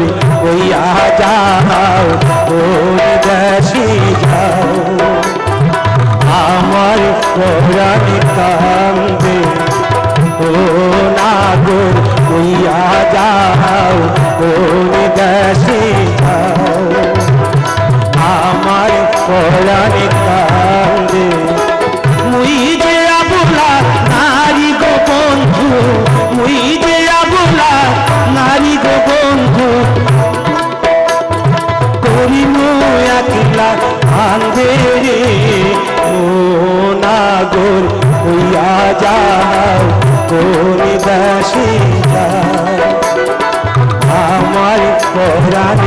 করে কইয়া যাও ওর দেশে যাও। আমার পরাণ কান্দে, ও না গো কইয়া যাও ওর দেশে যাও। আমার পরাণ কান্দে, মুই যাও দাসিতা আমার পরাণ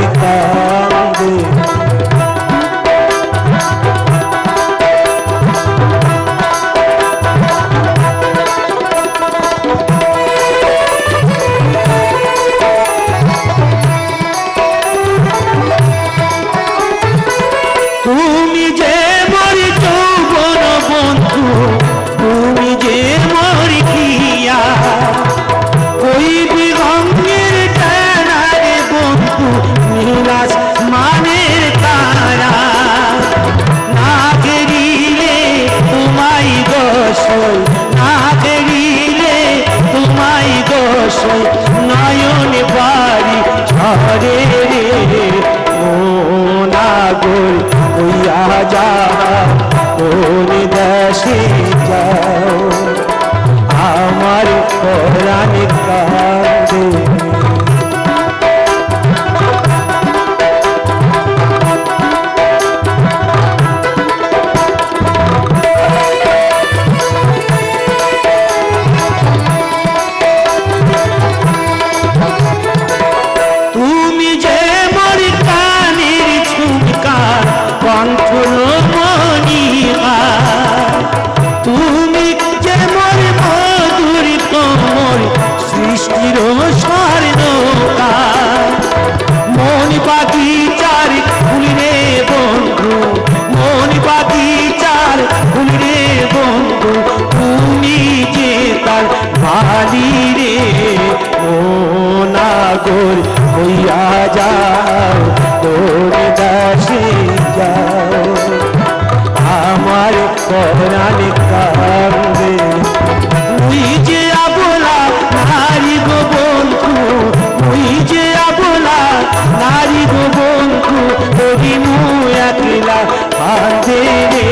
দশই নয়ন বাড়ি ঝরে রে নাগর হইয়া যা কোন দেশে যাও। আমার পরাণ ভালি রে ও নাগর হইয়া যাও তোর দাসে যাও। আমার পরাণ গো বন্ধু তোরি মু একলা কান্দে রে।